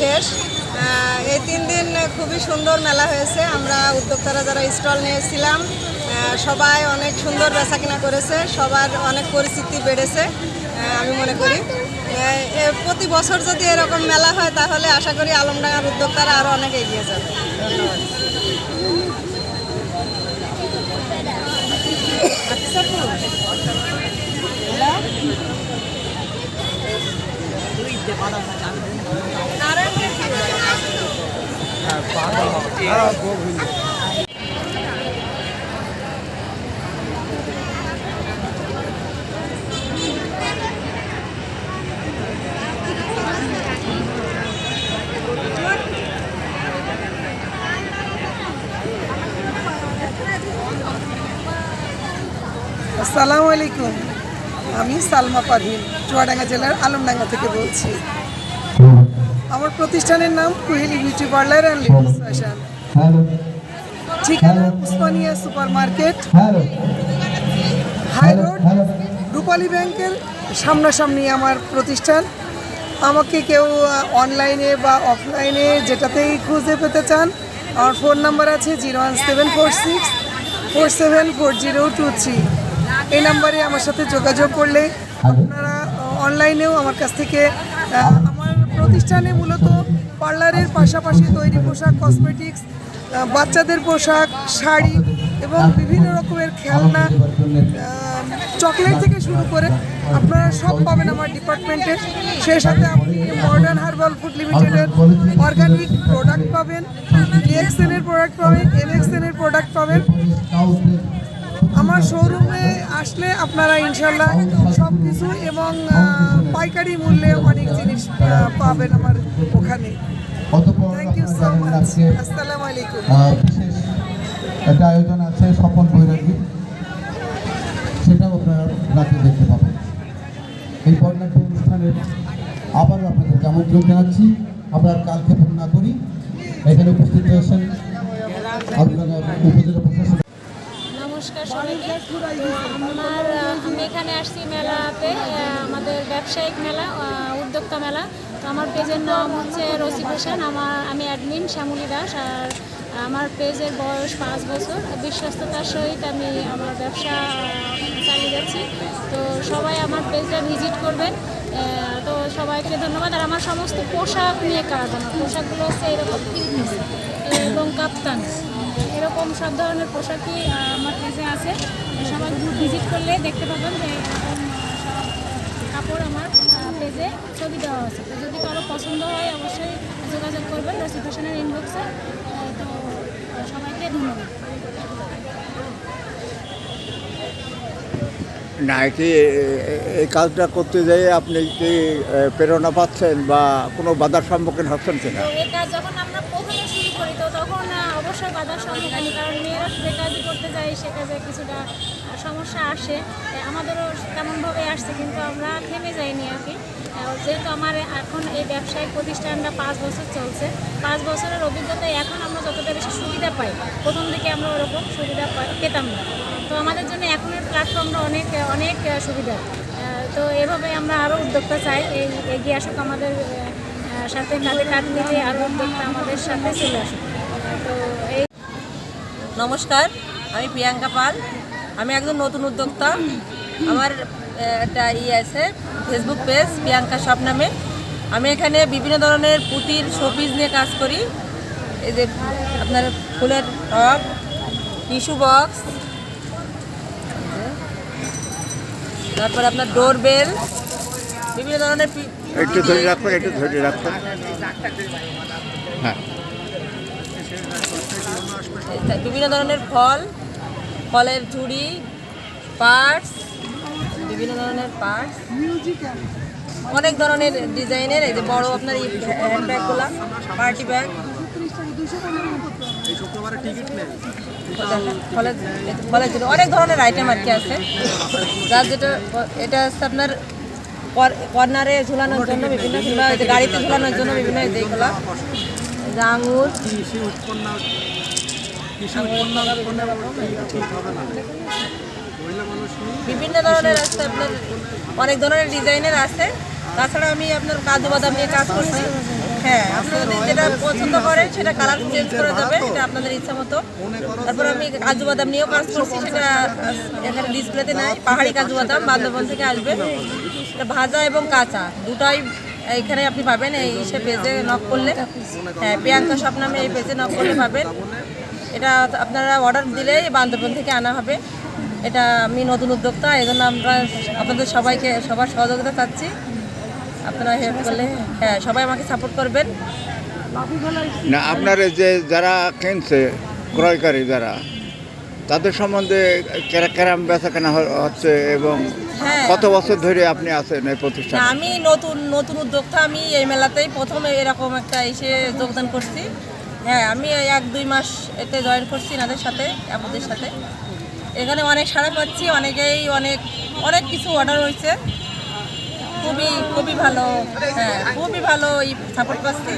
শেষ। এই তিন দিন খুবই সুন্দর মেলা হয়েছে। আমরা উদ্যোক্তারা যারা স্টল নিয়েছিলাম সবাই অনেক সুন্দর বেচাকেনা করেছে। সবার অনেক পরিস্থিতি বেড়েছে আমি মনে করি। প্রতি বছর যদি এরকম মেলা হয়, তাহলে আশা করি আলমডাঙ্গার উদ্যোক্তারা আরও অনেক এগিয়ে যাবে। ধন্যবাদ। আসসালামু আলাইকুম। আমি সালমা পারভিন, চুয়াডাঙ্গা জেলার আলমডাঙ্গা থেকে বলছি। আমার প্রতিষ্ঠানের নাম Kuheli beauty parlour and ladies fashion ঠিকানা Usmania super market high road Rupali ব্যাংকের সামনাসামনি আমার প্রতিষ্ঠান। আমাকে কেউ অনলাইনে বা অফলাইনে যেটাতেই খুঁজে পেতে চান আমার ফোন নাম্বার আছে zero one seven four six four seven four zero two three. এই নাম্বারে আমার সাথে যোগাযোগ করলে আপনারা অনলাইনেও আমার কাছ থেকে আমার প্রতিষ্ঠানে মূলত পার্লারের পাশাপাশি তৈরি পোশাক কসমেটিক্স বাচ্চাদের পোশাক, শাড়ি এবং বিভিন্ন রকমের খেলনা চকলেট থেকে শুরু করে আপনারা সব পাবেন আমার ডিপার্টমেন্টে সেই সাথে আপনি মডার্ন হার্বাল ফুড লিমিটেডের অর্গানিক প্রোডাক্ট পাবেন ডিএক্সএনের প্রোডাক্ট পাবেন এমএক্সএনের প্রোডাক্ট পাবেন। আমার শোরুমে আসলে আপনারা ইনশাল্লাহ সব কিছু এবং পাইকারি মূল্যে অনেক জিনিস পাবেন আমার ওখানে। থ্যাংক ইউ সো মাচ আসসালামু আলাইকুম। বিশেষ একটা আয়োজন আছে স্বপন বৈরাগী। সেটাও আপনারা রাতে দেখতে পাবেন। এই বর্ণাঢ্য অনুষ্ঠানের আবারও আপনাদেরকে আমন্ত্রণ জানাচ্ছি। আমরা আর কালক্ষেপণ না করি। এখানে উপস্থিত হয়েছেন আপনারা উপজেলা প্রশাসন সবাইকে। আমার আমি এখানে আসছি মেলাতে আমাদের ব্যবসায়িক মেলা উদ্যোক্তা মেলা। তো আমার পেজের নাম হচ্ছে রসি হোসেন, আমার, আমি অ্যাডমিন শ্যামলী দাস, আর আমার পেজের বয়স পাঁচ বছর। বিশ্বস্ততার সহিত আমি আমার ব্যবসা চালিয়ে যাচ্ছি। তো সবাই আমার পেজটা ভিজিট করবেন। তো সবাইকে ধন্যবাদ। আর আমার সমস্ত পোশাক নিয়ে কাজ, আমার পোশাকগুলো হচ্ছে এরকম এবং কাপ্তান। এরকম সব ধরনের পোশাকই আমার পেজে আছে। সবাই গ্রুপ ভিজিট করলে দেখতে পাবেন যে এরকম কাপড় আমার পেজে ছবি দেওয়া আছে। তো যদি কারও পছন্দ হয় অবশ্যই যোগাযোগ করবেন রসি ফ্যাশনের ইনবক্সে তো সবাইকে ধন্যবাদ। না কি এই কাজটা করতে যেয়ে আপনি কি প্রেরণা পাচ্ছেন বা কোনো বাধার সম্মুখীন হচ্ছেন কিনা? এই কাজ যখন আমরা প্রথমে শুরু করি তো তখন আহ, অবশ্যই বাধার সম্মুখীন, কারণ মেয়েরা যে কাজই করতে যায়, সে কাজে কিছুটা সমস্যা আসে। আমাদেরও তেমনভাবে আসছে, কিন্তু আমরা থেমে যাইনি আর কি। যেহেতু আমার এখন এই ব্যবসায়িক প্রতিষ্ঠানটা পাঁচ বছর চলছে, পাঁচ বছরের অভিজ্ঞতায় এখন আমরা যতটা বেশি সুবিধা পাই, প্রথম দিকে আমরা ওরকম সুবিধা পেতাম না। তো আমাদের জন্য এখনের প্ল্যাটফর্মটা অনেক অনেক সুবিধা। তো এভাবে আমরা আরও উদ্যোক্তা চাই, এই এগিয়ে আসুক আমাদের সাথে কাঁধে কাঁধ মিলিয়ে আরও উদ্যোক্তা আমাদের সাথে চলে আসুক। তো এই নমস্কার আমি প্রিয়াঙ্কা পাল। আমি একজন নতুন উদ্যোক্তা। আমার একটা ই আছে ফেসবুক পেজ প্রিয়াঙ্কা শপ নামে। আমি এখানে বিভিন্ন ধরনের পুঁতির শোপিস নিয়ে কাজ করি। এই যে আপনার ফুলের টপ টিস্যু বক্স তারপর আপনার ডোর বেল বিভিন্ন ধরনের একটু ধরে একটু ধরে হ্যাঁ। বিভিন্ন ধরনের ফল, ফলের ঝুড়ি পার্টস বিভিন্ন ধরনের পার্টস অনেক ধরনের ডিজাইনের, এই যে বড় আপনার হ্যান্ড ব্যাগগুলো পার্টি ব্যাগ। ফলের অনেক ধরনের আইটেম আর কি আছে। যার যেটা, এটা হচ্ছে আপনার কর্নারে ঝুলানোর জন্য বিভিন্ন গাড়িতে ঝুলানোর জন্য বিভিন্ন এই যে এইগুলো আঙুর। বিভিন্ন ধরনের আছে, আপনার অনেক ধরনের ডিজাইনের আছে। তাছাড়া আমি আপনার কাজু বাদাম নিয়ে কাজ করছি। হ্যাঁ আপনারা যদি যেটা পছন্দ করেন সেটা কালার চেঞ্জ করা যাবে এটা আপনাদের ইচ্ছা মতো। তারপর আমি কাজু বাদাম নিয়েও কাজ করছি, সেটা এখানে ডিসপ্লেতে নাই, পাহাড়ি কাজু বাদাম বান্দরবন থেকে আসবে। এটা ভাজা এবং কাঁচা, দুটাই এইখানে আপনি পাবেন, এই সে পেজে নক করলে। হ্যাঁ প্রিয়াঙ্কা শপ নামে এই পেজে নক করলে পাবেন। এটা আপনারা অর্ডার দিলেই বান্দরবন থেকে আনা হবে। এটা আমি নতুন উদ্যোক্তা এই জন্য আমরা আপনাদের সবাইকে সবার সহযোগিতা চাচ্ছি। আপনারা হেল্প করলে হ্যাঁ সবাই আমাকে সাপোর্ট করবেন। না আপনার যে যারা কিনছে ক্রয়কারী যারা তাদের সম্বন্ধে কেরা কেরাম বেচা কেনা হচ্ছে এবং হ্যাঁ। কত বছর ধরে আপনি আছেন এই প্রতিষ্ঠানে? আমি নতুন নতুন উদ্যোক্তা আমি এই মেলাতেই প্রথম এরকম একটা এসে যোগদান করছি। হ্যাঁ আমি এই এক, দুই মাস এতে জয়েন করছি এনাদের সাথে আপনাদের সাথে। এখানে অনেক সাড়া পাচ্ছি, অনেকেই অনেক অনেক কিছু অর্ডার হয়েছে। খুবই খুবই ভালো হ্যাঁ খুবই ভালো সাপোর্ট পাচ্ছি।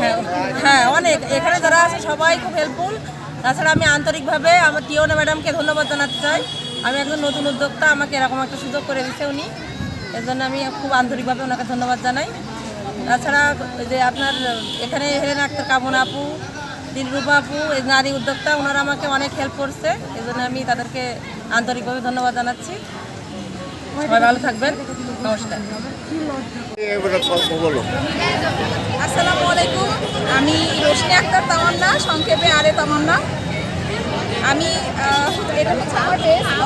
হ্যাঁ হ্যাঁ অনেক। এখানে যারা আছে সবাই খুব হেল্পফুল তাছাড়া আমি আন্তরিকভাবে আমার টিওনা ম্যাডামকে ধন্যবাদ জানাতে চাই। আমি একজন নতুন উদ্যোক্তা, আমাকে এরকম একটা সুযোগ করে দিচ্ছে উনি। এর জন্য আমি খুব আন্তরিকভাবে ওনাকে ধন্যবাদ জানাই। তাছাড়া যে আপনার, এখানে হেলেন আক্তার কামনা আপু, দিলরুবা আপু, এই নারী উদ্যোক্তা, ওনারা আমাকে অনেক হেল্প করছে। এই জন্য আমি তাদেরকে আন্তরিকভাবে ধন্যবাদ জানাচ্ছি। সবাই ভালো থাকবেন। নমস্কার। আসসালামু আলাইকুম। আমি রোশনি আক্তার তামান্না, সংক্ষেপে আরে তামান্না। আমি এটা হচ্ছে আমার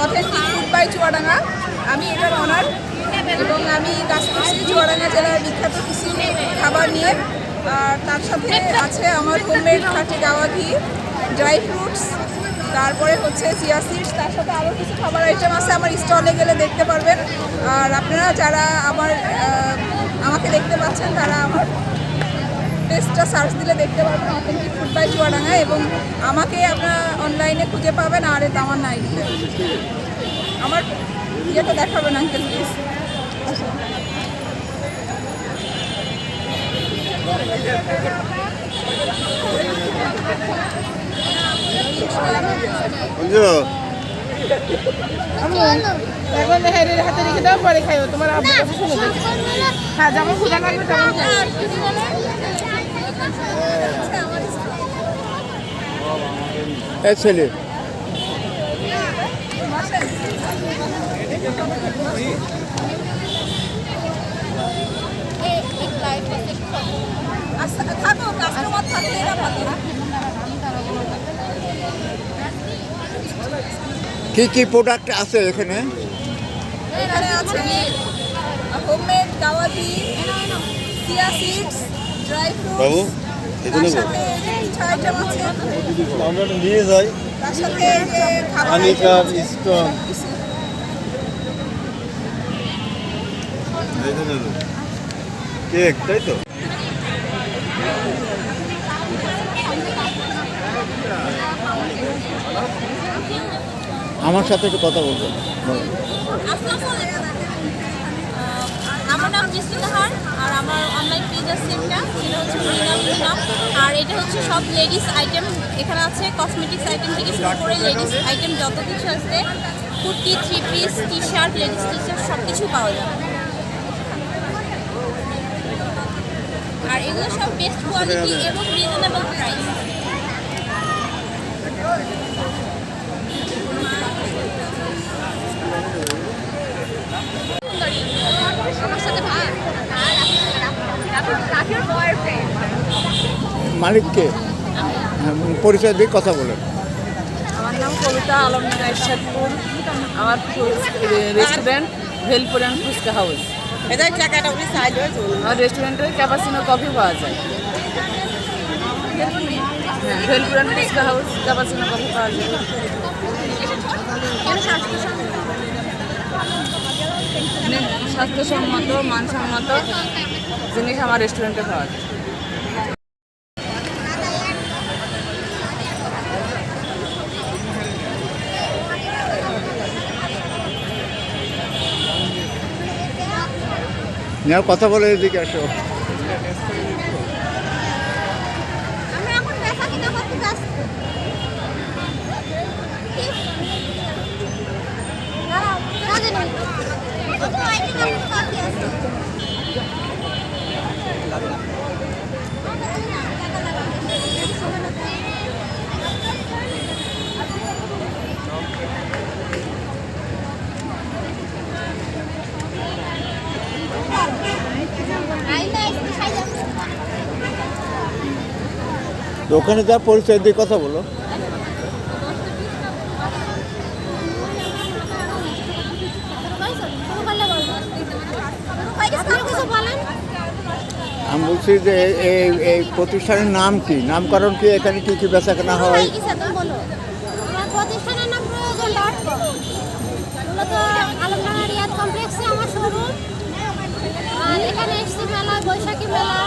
অথেন্টিক ফুড বাই চুয়াডাঙ্গা। আমি এটার অনার এবং আমি কাজ করছি চুয়াডাঙ্গা জেলার বিখ্যাত কিছু খাবার নিয়ে। আর তার সাথে আছে আমার হোমমেড খাঁটি গাওয়া ঘি ড্রাই ফ্রুটস তারপরে হচ্ছে চিয়া সিডস তার সাথে আরও কিছু খাবার আইটেম আছে আমার স্টলে গেলে দেখতে পারবেন। আর আপনারা যারা আমার আমাকে দেখতে পাচ্ছেন, তারা আমার পেজটা সার্চ দিলে দেখতে পারবেন অথেন্টিক ফুড বাই চুয়াডাঙ্গা এবং আমাকে আপনারা অনলাইনে খুঁজে পাবেন, আর এটা আমার নাই। আমার ইয়েটা দেখাবেন আঙ্কেল প্লিজ এখন হেরের হাতে রেখে দাও পরে খাইও। তোমার আব্বু কাছে শুনে দেখি হ্যাঁ যেমন ক্ষুধা লাগবে। এই ছেলে। আচ্ছা থাকো কাস্টমার থাকলে এরা ভালো কি কি প্রোডাক্ট আছে এখানে? এখানে আছে homemade chia seeds dry fruits সাথে কিছু আইটেম আছে। আমরা নিয়ে যাই। তার সাথে খাবার আছে। স্টোন কেক, তাই তো? আমার সাথে একটু কথা বলব। আমার নাম জিসুদাহার আর আমার অনলাইন পেজ আছে একটা সেটা হচ্ছে মরিনাম নাম আর এটা হচ্ছে সব লেডিস আইটেম এখানে আছে। কসমেটিক্স আইটেম থেকে শুরু করে লেডিস আইটেম যত কিছু আছে, kurti three piece T shirt ladies T shirt সব কিছু পাওয়া যায় আর এগুলো সব বেস্ট কোয়ালিটি এবং রিজনেবল প্রাইস মালিককে পরিচয় দিয়ে কথা বলেন। আমার নাম কবিতা আলমনগর ইরশাদপুর আমার restaurant bhelpuri and fuchka house. এটাই টাকাটা উনি সাইড হয়েছে আমার রেস্টুরেন্টে ক্যাপাসিনো কফি পাওয়া যায়? হ্যাঁ ভেলপুর ফুচকা কফি পাওয়া যায়? মানে স্বাস্থ্যসম্মত, মানসম্মত জিনিস আমার রেস্টুরেন্টে পাওয়া যায়। নেওয়ার কথা বলে এদিকে আসো। আমরা এখন যাচ্ছি তো ওখানে যা পরিচয় দিয়ে কথা বলো। আমি বলছি যে এই এই প্রতিষ্ঠানের নাম কি? নামকরণ কি? এখানে কি কি বেচা কেনা হয়? প্রতিষ্ঠানের নাম প্রয়োজন ডট কম মূলত আলমডাঙ্গা রিয়াদ কমপ্লেক্সে আমার শোরুম। আর এখানে এসছি মেলা বৈশাখী মেলা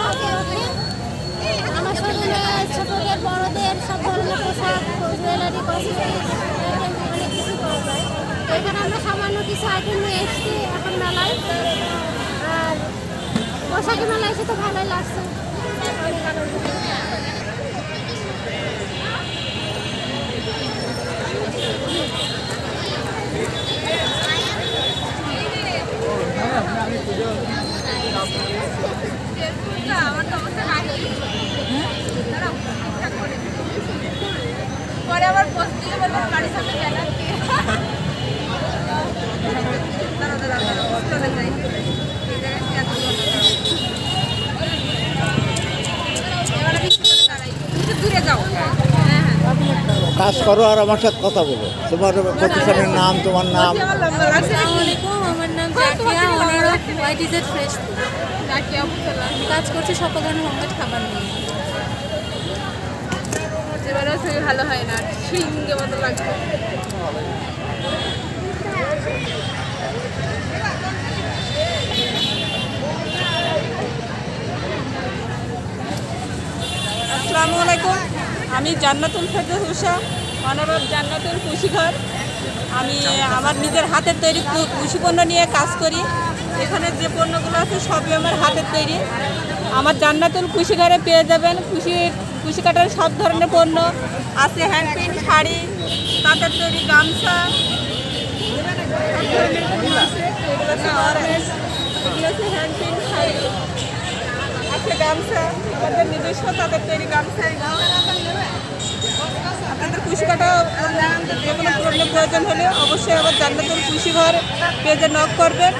বড়দের, সব ধরনের পোশাক জুয়েলারি কসমেটিক্স অনেক আমরা সামান্য কিছু আইটেম নিয়ে এসছি এখন মেলায়। আর বৈশাখী মেলায় এসে তো ভালোই লাগছে। অনেক আনন্দ পরে আবার পোস্ট দিলে বলবেন বাড়ির সামনে ব্যানার দিয়ে দাঁড়াও, দাঁড়াও, দাঁড়াও, চলে যাই। এই জায়গায় কি এত বড় দাঁড়াও। এবার আমি একটু যাও হ্যাঁ হ্যাঁ কাজ করো আর আমার সাথে কথা বলো। তোমার প্রতিষ্ঠানের নাম তোমার নাম। আমার জাকিয়া ওনার হোয়াইট ফ্রেশ কাজ করছি সকল ধরনের হোমমেড খাবার নিয়ে। ছবি ভালো হয় না মতো আসসালামু আলাইকুম, আমি জান্নাতুল ফেরদৌস উষা অনারব জান্নাতুল কুশিঘর। আমি আমার নিজের হাতের তৈরি কুশি পণ্য নিয়ে কাজ করি। এখানে যে পণ্যগুলো আছে সবই আমার হাতের তৈরি। আমার জান্নাতুল কুশিঘরে পেয়ে যাবেন কুশি কুশি কাটার সব ধরনের পণ্য আছে হ্যান্ড শাড়ি তাঁতের তৈরি গামছা শাড়ি, আছে গামছা আমাদের নিজস্ব তৈরি গামছা আপনাদের প্রয়োজন হলে অবশ্যই আমার জান্নাতুল কুশি পেজে নক করবেন।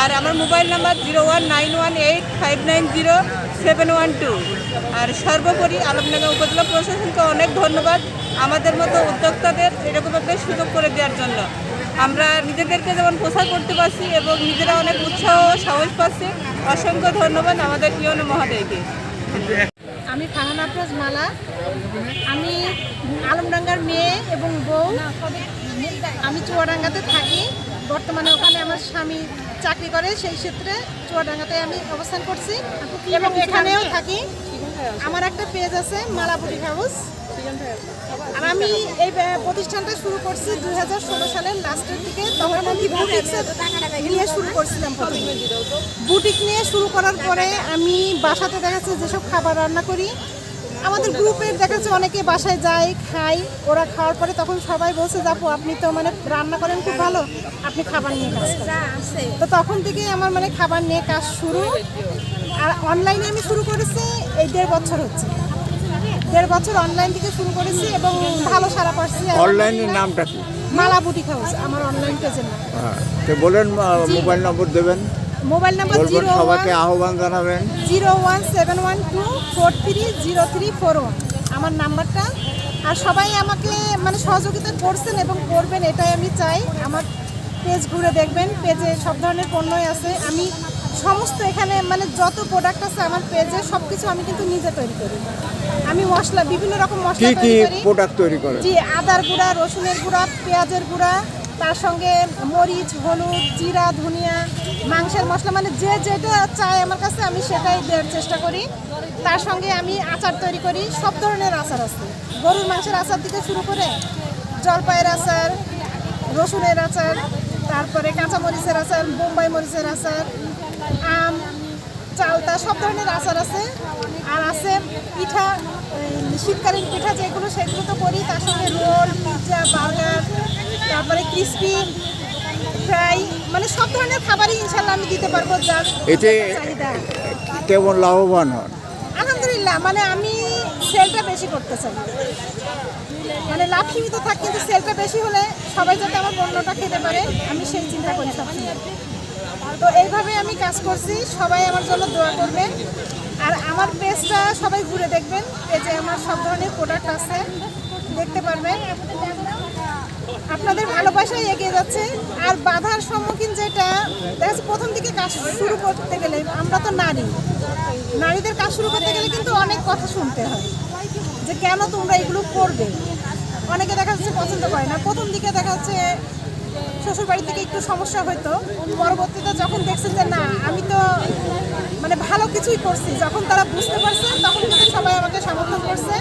আর আমার mobile number zero one nine one eight five nine zero seven one two. আর সর্বোপরি আলমডাঙ্গা উপজেলা প্রশাসনকে অনেক ধন্যবাদ আমাদের মতো উদ্যোক্তাদের এরকম একটা সুযোগ করে দেওয়ার জন্য। আমরা নিজেদেরকে যেমন প্রচার করতে পারছি এবং নিজেরা অনেক উৎসাহ ও সাহস পাচ্ছি। অসংখ্য ধন্যবাদ আমাদের প্রিয় মহোদয়কে। আমি ফাহান আফরোজ মালা। আমি আলমডাঙ্গার মেয়ে এবং বউ। আমি চুয়াডাঙ্গাতে থাকি। বর্তমানে ওখানে আমার স্বামী চাকরি করে সেই ক্ষেত্রে চুয়াডাঙ্গাতে আমি অবস্থান করছি এবং এখানেও থাকি। আমার একটা পেজ আছে মালা বুটিক হাউস। আর আমি এই প্রতিষ্ঠানটা শুরু করছি দুই হাজার ষোলো সালের লাস্টের দিকে তখন আমি বুটিক্সের নিয়ে শুরু করছিলাম বুটিক নিয়ে শুরু করার পরে আমি বাসাতে দেখা যাচ্ছে যেসব খাবার রান্না করি আমাদের গ্রুপের দেখা যাচ্ছে অনেকে বাসায় যায় খায় ওরা খাওয়ার পরে তখন সবাই বলছে যাব আপনি তো মানে রান্না করেন খুব ভালো আপনি খাবার নিয়ে কাজ করেন। তো তখন থেকে আমার মানে খাবার নিয়ে কাজ শুরু। আর অনলাইনে আমি শুরু করেছি এই দেড় বছর হচ্ছে। দেড় বছর অনলাইন থেকে শুরু করেছি এবং ভালো সারা পাচ্ছি অনলাইনের নামটা কি? মালা বুটিক হাউস আমার অনলাইন পেজের নাম। হ্যাঁ তো বলেন মোবাইল নম্বর দেবেন। মোবাইল নাম্বার জিরো সবাইকে আহ্বান জানাবেন। Zero one seven one two four three zero three four one. আমার নাম্বারটা। আর সবাই আমাকে মানে সহযোগিতা করছেন এবং করবেন এটাই আমি চাই। আমার পেজ ঘুরে দেখবেন পেজে সব ধরনের পণ্যই আছে। আমি সমস্ত এখানে মানে যত প্রোডাক্ট আছে আমার পেজে সব কিছু আমি কিন্তু নিজে তৈরি করি। আমি মশলা বিভিন্ন রকম মশলা তৈরি করি। প্রোডাক্ট তৈরি করেন? জি আদার গুঁড়া রসুনের গুঁড়া পেঁয়াজের গুঁড়া তার সঙ্গে মরিচ, হলুদ, জিরা, ধনিয়া, মাংসের মশলা মানে যে যেটা চায় আমার কাছে আমি সেটাই দেওয়ার চেষ্টা করি। তার সঙ্গে আমি আচার তৈরি করি, সব ধরনের আচার আছে। গরুর মাংসের আচার থেকে শুরু করে জলপাইয়ের আচার, রসুনের আচার, তারপরে কাঁচা মরিচের আচার, বোম্বাই মরিচের আচার, আম, চালতা, সব ধরনের আচার আছে। আর আছে পিঠা শীতকালীন পিঠা যেগুলো সেগুলো তো করি, তার সঙ্গে রোল পিৎজা বার্গার তারপরে ক্রিসপি ফ্রাই মানে সব ধরনের খাবারই ইনশাল্লাহ আমি দিতে পারব যার এতে চাহিদা। কেমন লাভবান হন? আলহামদুলিল্লাহ মানে আমি সেলটা বেশি করতে চাই। মানে লাভ সীমিত থাক কিন্তু সেলটা বেশি হলে সবাই যাতে আমার পণ্যটা খেতে পারে আমি সেই চিন্তা করি সবসময়। তো এইভাবে আমি কাজ করছি সবাই আমার জন্য দোয়া করবেন। আর আমার পেজটা সবাই ঘুরে দেখবেন পেজে আমার সব ধরনের প্রোডাক্ট আছে দেখতে পারবেন। আপনাদের ভালোবাসাই এগিয়ে যাচ্ছে। আর বাধার সম্মুখীন যেটা, দেখা প্রথম দিকে কাজ শুরু করতে গেলে আমরা তো নারী। নারীদের কাজ শুরু করতে গেলে কিন্তু অনেক কথা শুনতে হয়, যে কেন তোমরা এগুলো করবে? অনেকে দেখা যাচ্ছে পছন্দ করে না। প্রথম দিকে দেখা যাচ্ছে শ্বশুর বাড়ি থেকে একটু সমস্যা হতো পরবর্তীতে যখন দেখছেন যে না, আমি তো মানে ভালো কিছুই করছি, যখন তারা বুঝতে পারছে, তখন কিন্তু সবাই আমাকে সমর্থন করছে।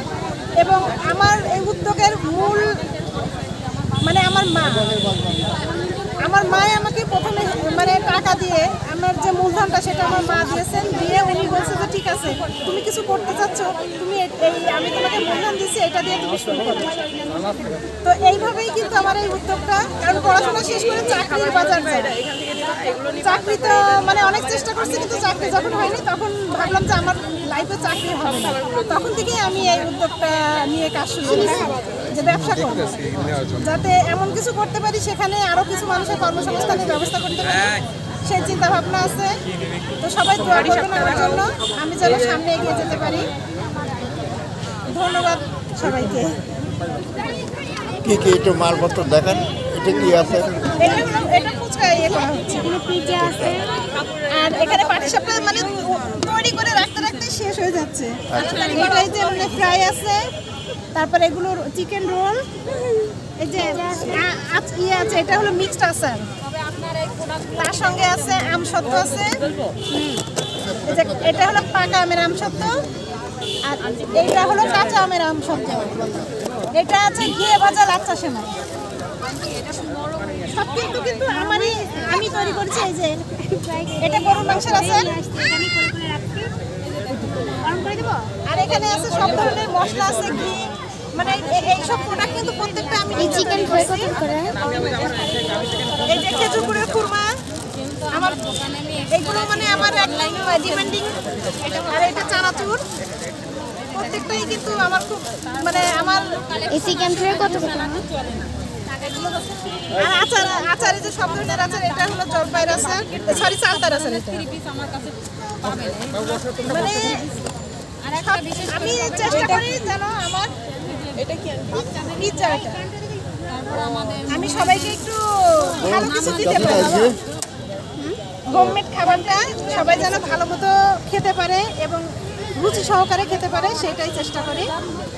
এবং আমার এই উদ্যোগের মূল মানে আমার মা। আমার মায় আমাকে প্রথমে মানে টাকা দিয়ে আমার যে মূলধনটা সেটা আমার মা দিয়েছেন, দিয়ে উনি বলছে যে ঠিক আছে, তুমি কিছু করতে চাচ্ছ, তুমি এই আমি তোমাকে মূলধন দিচ্ছি এটা দিয়ে তুমি শুরু করো। তো এইভাবেই কিন্তু আমার এই উদ্যোগটা, কারণ পড়াশোনা শেষ করে চাকরির বাজার যায়। চাকরি তো মানে অনেক চেষ্টা করছি, কিন্তু চাকরি যখন হয়নি, তখন ভাবলাম যে আমার লাইফে চাকরি হবে। তখন থেকেই আমি এই উদ্যোগটা নিয়ে কাজ শুরু যে ব্যবসা করব। যাতে এমন কিছু করতে পারি, সেখানে আরও কিছু মানুষের কর্মসংস্থানের ব্যবস্থা করতে পারি সেই চিন্তা ভাবনা আছে। তো সবাই দোয়া করবেন আমার জন্য। আমি যেন সামনে এগিয়ে যেতে পারি। ধন্যবাদ সবাইকে। কি কি একটু মালপত্র দেখান? এটা কি আছে? এটা এটা ফুচকা ইয়ে করা হচ্ছে। এখানে পিৎজা আছে। আর এখানে পাটিসাপটা মানে তৈরি করে রাখতে রাখতে শেষ হয়ে যাচ্ছে। এটাই যে মানে ফ্রাই আছে। তারপরে এগুলো চিকেন রোল এই যে ইয়ে আছে এটা হলো মিক্সড আচার। তার সঙ্গে আছে আম সত্ত্ব আছে এটা হলো পাকা আমের আম সত্ত্ব আর এইটা হলো কাঁচা আমের আম সত্ত্ব এটা আছে ঘিয়ে ভাজা লাচ্চা সেমাই। সব কিন্তু কিন্তু আমারই আমি তৈরি করছি এই যে। এটা গরুর মাংসের আছে। আর এখানে আছে সব ধরনের মশলা আছে ঘি। মানে এই সব প্রোডাক্ট কিন্তু প্রত্যেকটা আমি চিকেন এই যে খেজুরপুরের খুরমা আমার এইগুলো মানে আমার একদম ডিমান্ডিং আর এটা চানাচুর। প্রত্যেকটাই কিন্তু আমার খুব মানে আমার এই চিকেন কত আর আচার আচারে যে সব ধরনের আচার এটা হলো জলপাইয়ের আচার সরি চালতার আচার এটা। মানে আমি চেষ্টা করি যেন আমার এটা কি? পিৎজা এটা আমি সবাইকে একটু ভালো কিছু দিতে পারি। হোমমেড খাবারটা সবাই যেন ভালো মতো খেতে পারে এবং রুচি সহকারে খেতে পারে সেটাই চেষ্টা করি।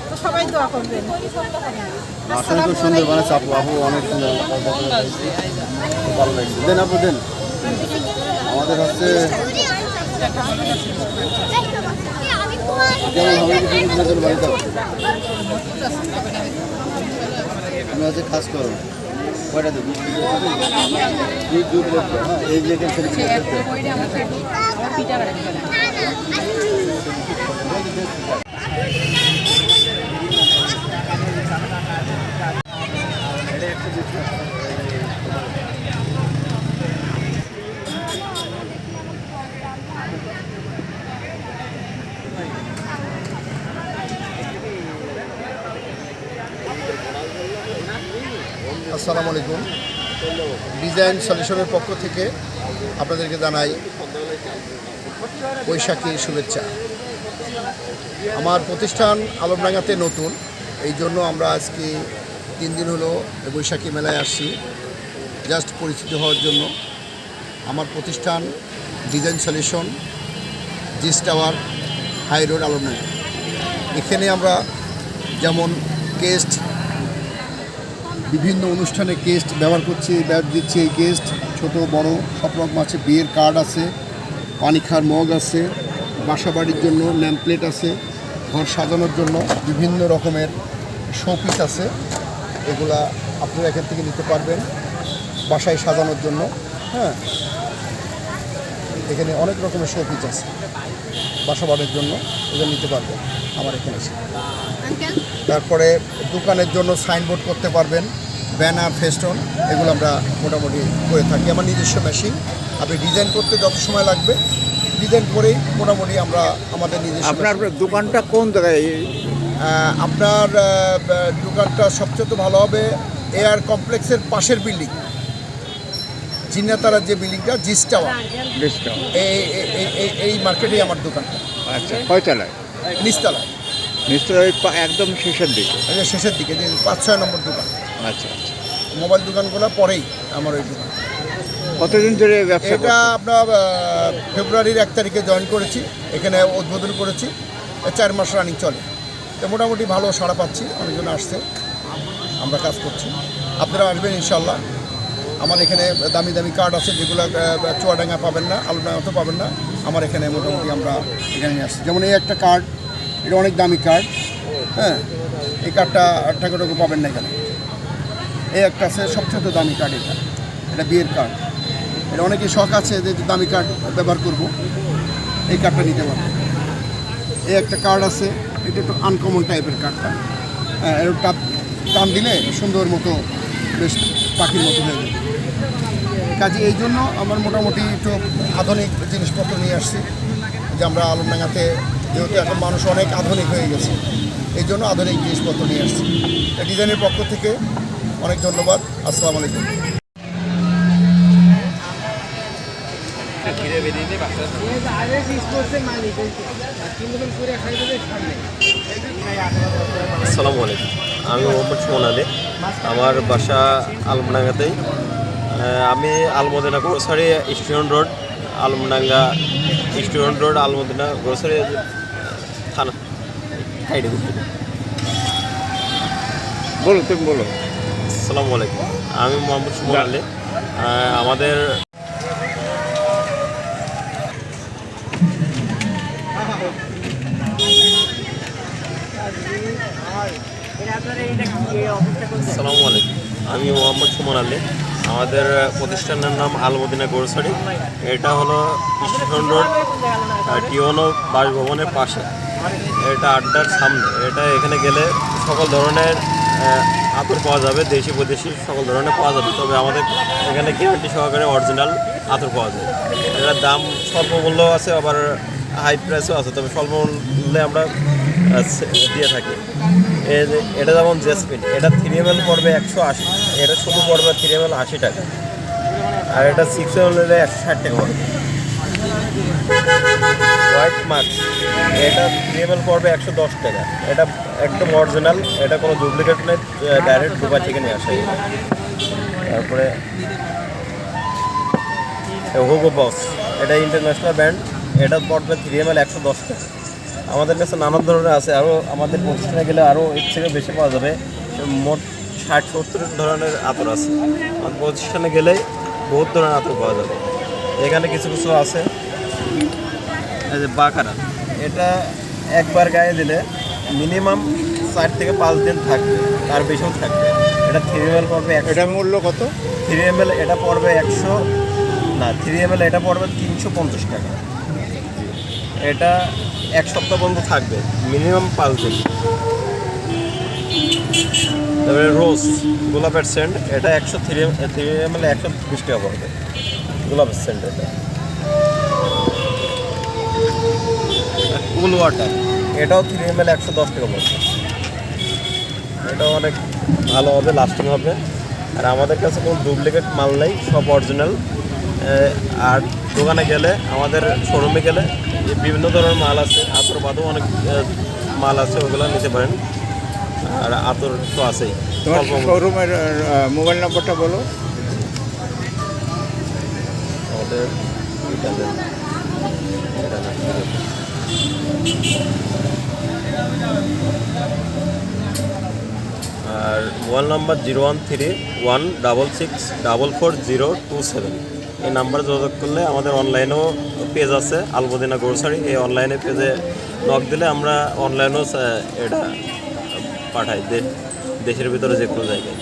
তো সবাই দোয়া করবেন। আসলে খুব সুন্দর আপু আপু অনেক সুন্দর। ভালো লাগছে দেন আপু দেন। আমাদের হচ্ছে যেমন হবে? বাড়িতে তুমি হচ্ছে কাজ করো কয়টা দেবো হ্যাঁ এই যে এখানে ছেলে আসসালামু আলাইকুম ডিজাইন সলিউশনের পক্ষ থেকে আপনাদেরকে জানাই বৈশাখীর শুভেচ্ছা। আমার প্রতিষ্ঠান আলমডাঙ্গাতে নতুন, এই জন্য আমরা আজকে তিন দিন হলো বৈশাখী মেলায় আসছি, জাস্ট পরিচিত হওয়ার জন্য। আমার প্রতিষ্ঠান ডিজাইন সলিউশন, জিস টাওয়ার, হাই রোড, আলমডাঙ্গা। এখানে আমরা যেমন গেস্ট বিভিন্ন অনুষ্ঠানে গেস্ট ব্যবহার করছি দিচ্ছি এই গেস্ট ছোট, বড়, সব রকম আছে। বিয়ের কার্ড আছে, পানি খাওয়ার মগ আছে, বাসা বাড়ির জন্য ল্যাম্পলেট আছে, ঘর সাজানোর জন্য বিভিন্ন রকমের শোপিস আছে। এগুলা আপনারা এখান থেকে নিতে পারবেন বাসায় সাজানোর জন্য হ্যাঁ। এখানে অনেক রকমের শোপিস আছে, বাসা বাড়ির জন্য। এগুলো নিতে পারবেন আমার এখানে এসে। তারপরে দোকানের জন্য সাইনবোর্ড করতে পারবেন ব্যানার ফেস্টন এগুলো আমরা মোটামুটি করে থাকি। আমার নিজস্ব মেশিন আপনি ডিজাইন করতে যত সময় লাগবে ডিজাইন করেই মোটামুটি আমরা আমাদের নিজস্ব আপনার দোকানটা কোন জায়গায়? আপনার দোকানটা সবচেয়ে তো ভালো হবে এয়ার কমপ্লেক্সের পাশের বিল্ডিং জিন্নাতারার যে বিল্ডিংটা জিস টাওয়ার এই এই- মার্কেটেই আমার দোকানটা। আচ্ছা। কয়তলায়? নিচতলা নিশ্চয়ই একদম শেষের দিকে। এটা শেষের দিকে যে পাঁচ ছয় নম্বর দোকান। আচ্ছা আচ্ছা। মোবাইল দোকানগুলো পরেই আমার ওই দোকান। কতদিন ধরে ব্যবসা এটা আহ, ফেব্রুয়ারির এক তারিখে জয়েন করেছি এখানে উদ্বোধন করেছি চার মাস রানিং চলে। তো মোটামুটি ভালো সাড়া পাচ্ছি অনেকজন আসছে আমরা কাজ করছি। আপনারা আসবেন ইনশাল্লাহ আমার এখানে দামি দামি কার্ড আছে যেগুলো চুয়াডাঙ্গা পাবেন না আলুডাঙ্গা তো পাবেন না। আমার এখানে মোটামুটি আমরা এখানে নিয়ে আসছি। যেমন এই একটা কার্ড এটা অনেক দামি কার্ড। হ্যাঁ এই কার্ডটা টাকা টাকা পাবেন না এখানে। এই একটা আছে, সবচেয়ে দামি কার্ড এটা। এটা বিয়ের কার্ড। এটা অনেকের শখ আছে যে দামি কার্ড ব্যবহার করব। এই কার্ডটা নিতে পারব। এই একটা কার্ড আছে, এটা একটু আনকমন টাইপের কার্ডটা। হ্যাঁ এর টাপ টান দিলে সুন্দর মতো বেশ পাখির মতো হয়ে যাবে। কাজে এই জন্য আমার মোটামুটি একটু আধুনিক জিনিসপত্র নিয়ে আসছি। যে আমরা আলমডাঙ্গাতে যেহেতু এখন মানুষ অনেক আধুনিক হয়ে গেছে, এই জন্য আধুনিক জিনিসপত্র নিয়ে আসছি। ডিজাইনের পক্ষ থেকে অনেক ধন্যবাদ। আসসালামু আলাইকুম। আসসালামু আলাইকুম। আমি মোহাম্মদ সুমন আলী। আমার বাসা আলমডাঙ্গাতেই। আমি Almadina grocery student road Alamdanga student road Almadina grocery থানা। সাইডে বলো তুমি বলো। আসসালামু আলাইকুম। আমি মোহাম্মদ সুমন আলী। আমাদের আসসালামু আলাইকুম। আমি মোহাম্মদ সুমন আলী। আমাদের প্রতিষ্ঠানের নাম আলমদিনা গ্রোসারি এটা হলো রোড টিওনো বাসভবনের পাশে। এটা আড্ডার সামনে। এটা এখানে গেলে সকল ধরনের আতর পাওয়া যাবে, দেশি বিদেশি সকল ধরনের পাওয়া যাবে। তবে আমাদের এখানে গ্যারান্টি সহকারে অরিজিনাল আতর পাওয়া যায়। এটার দাম স্বল্প মূল্য আছে, আবার হাই প্রাইসও আছে। তবে স্বল্প মূল্যে আমরা দিয়ে থাকি। এটা যেমন জেসমিন, এটা থ্রি এম এল পড়বে একশো আশি, এটা শুধু পড়বে থ্রি এম এল আশি টাকা। আর এটা সিক্স এম এল একশো ষাট টাকা পড়বে। হোয়াইট মার্ক এটা থ্রি এম এল পড়বে একশো দশ টাকা। এটা একদম অরিজিনাল এটা কোনো ডুপ্লিকেট নেই ডাইরেক্ট দুবাই থেকে নিয়ে আসে। তারপরে হুগো বক্স এটা ইন্টারন্যাশনাল ব্র্যান্ড এটা পড়বে থ্রি এম এল একশো দশ টাকা। আমাদের কাছে নানান ধরনের আছে। আরও আমাদের প্রতিষ্ঠানে গেলে আরও এর থেকে বেশি পাওয়া যাবে। মোট ষাট সত্তর ধরনের আতর আছে। আমাদের প্রতিষ্ঠানে গেলে বহুত ধরনের আতর পাওয়া যাবে। এখানে কিছু কিছু আছে। এই যে বাকারা এটা একবার গায়ে দিলে মিনিমাম চার থেকে পাঁচ দিন থাকবে। তার বেশিও থাকবে। এটা থ্রি এম এল পড়বে এটার মূল্য কত? থ্রি এম এল এটা পড়বে একশো না থ্রি এম এল এটা পড়বে তিনশো পঞ্চাশ টাকা। এটা এক সপ্তাহ পর্যন্ত থাকবে, মিনিমাম পাঁচ দিন। তারপরে রোজ গোলাপের সেন্ট এটা একশো থ্রি থ্রি এম এল একশো বিশ টাকা পড়বে। গোলাপের সেন্ট এটা। কুল ওয়াটার এটাও থ্রি এম এল একশো দশ টাকা পড়বে। এটাও অনেক ভালো হবে লাস্টিং হবে। আর আমাদের কাছে কোনো ডুপ্লিকেট মাল নেই, সব অরিজিনাল আর দোকানে গেলে, আমাদের শোরুমে গেলে বিভিন্ন ধরনের মাল আছে আতর বাদেও অনেক মাল আছে ওগুলো নিতে পারেন। আর আতর তো আছেই তোমার শোরুমের মোবাইল নম্বরটা বলো। আমাদের। আর mobile number zero one three one double six double four zero two seven. এই নাম্বারে যোগাযোগ করলে আমাদের অনলাইনেও পেজ আছে, আলবদিনা গ্রোসারি এই অনলাইনে পেজে নক দিলে আমরা অনলাইনেও এটা পাঠাই দেশের ভিতরে যে কোনো জায়গায়।